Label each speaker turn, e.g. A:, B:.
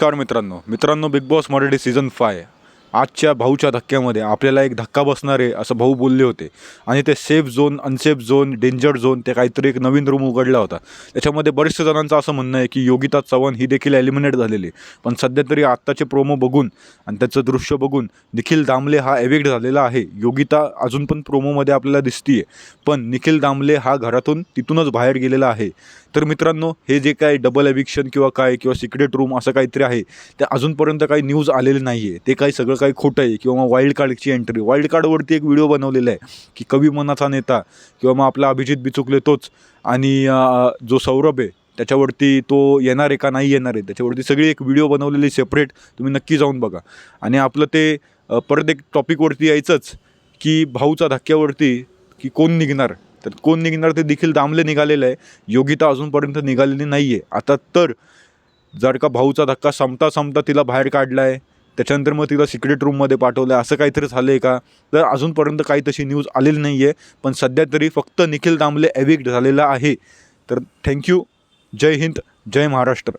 A: नमस्कार मित्रांनो. मित्रांनो Bigg Boss Marathi season five आजच्या भाऊच्या धक्क्यामध्ये आपल्याला एक धक्का बसणार आहे असं भाऊ बोलले होते. आणि ते safe zone unsafe zone danger zone ते काहीतरी एक नवीन रूम उघडला होता. त्याच्यामध्ये बरेचशे जणांचं असं म्हणणं आहे की योगिता चव्हाण ही देखील एलिमिनेट झालेली आहे. पण सध्या तरी आत्ताचे प्रोमो बघून आणि त्याचं दृश्य बघून निखिल दामले हा एविक्ट झालेला आहे. योगिता अजून पण प्रोमोमध्ये आपल्याला दिसतीये. पण निखिल दामले हा घरातून तिथूनच बाहेर गेलेला आहे. तर मित्रांनो हे जे काय डबल एविक्शन किंवा काय किंवा सिक्रेट रूम असं काहीतरी आहे ते अजूनपर्यंत काही न्यूज आलेले नाही आहे ते काही सगळं काही खोटं आहे किंवा मग वाईल्ड कार्डची एंट्री वाईल्ड कार्डवरती एक व्हिडिओ बनवलेला आहे की कवी मनाचा नेता किंवा मग आपला अभिजित बिचुकले तोच आणि जो सौरभ आहे त्याच्यावरती तो येणार आहे का नाही येणार आहे त्याच्यावरती सगळी एक व्हिडिओ बनवलेली सेपरेट तुम्ही नक्की जाऊन बघा. आणि आपलं ते परत एक टॉपिकवरती यायचंच की भाऊचा धक्क्यावरती की कोण निघणार? तर कोण निघणार ते देखील दामले निघालेलं आहे. योगिता अजूनपर्यंत निघालेली नाही आहे आता तर जर का भाऊचा धक्का संपता संपता तिला बाहेर काढला आहे त्याच्यानंतर मग तिला सिक्रेट रूममध्ये पाठवलं आहे असं काहीतरी झालं आहे का? तर अजूनपर्यंत काही तशी न्यूज आलेली नाही आहे पण सध्या तरी फक्त निखिल दामले एविक्ट झालेला आहे. तर थँक्यू जय हिंद. जय महाराष्ट्र.